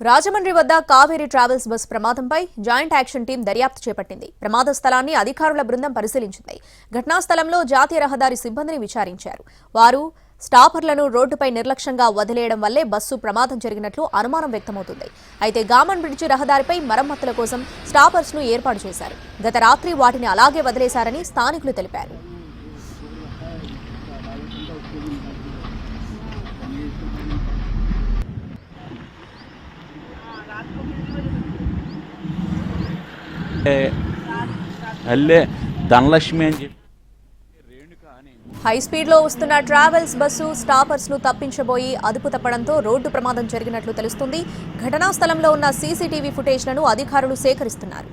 రాజమండ్రి వద్ద Kaveri travels bus ప్రమాదంపై joint action team దర్యాప్తు చేపట్టింది. ప్రమాద స్థలాన్ని అధికారుల బృందం పరిశీలించింది. ఘటనా స్థలంలో జాతీయ రహదారి సిబ్బందిని విచారించారు. వారు స్టాపర్లను రోడ్డుపై నిర్లక్ష్యంగా వదిలేయడం వల్లే బస్సు ప్రమాదం జరిగినట్లు అనుమానం వ్యక్తమవుతుంది. అయితే గామన్ బ్రిడ్జి రహదారిపై మరమ్మతుల కోసం స్టాపర్స్ను ఏర్పాటు చేశారు. గత రాత్రి వాటిని అలాగే వదిలేశారని స్థానికులు తెలిపారు. హై స్పీడ్లో వస్తున్న ట్రావెల్స్ బస్సు స్టాపర్స్ను తప్పించబోయి అదుపు తప్పడంతో రోడ్డు ప్రమాదం జరిగినట్లు తెలుస్తుంది ఘటనా స్థలంలో ఉన్న సీసీటీవీ ఫుటేజ్లను అధికారులు సేకరిస్తున్నారు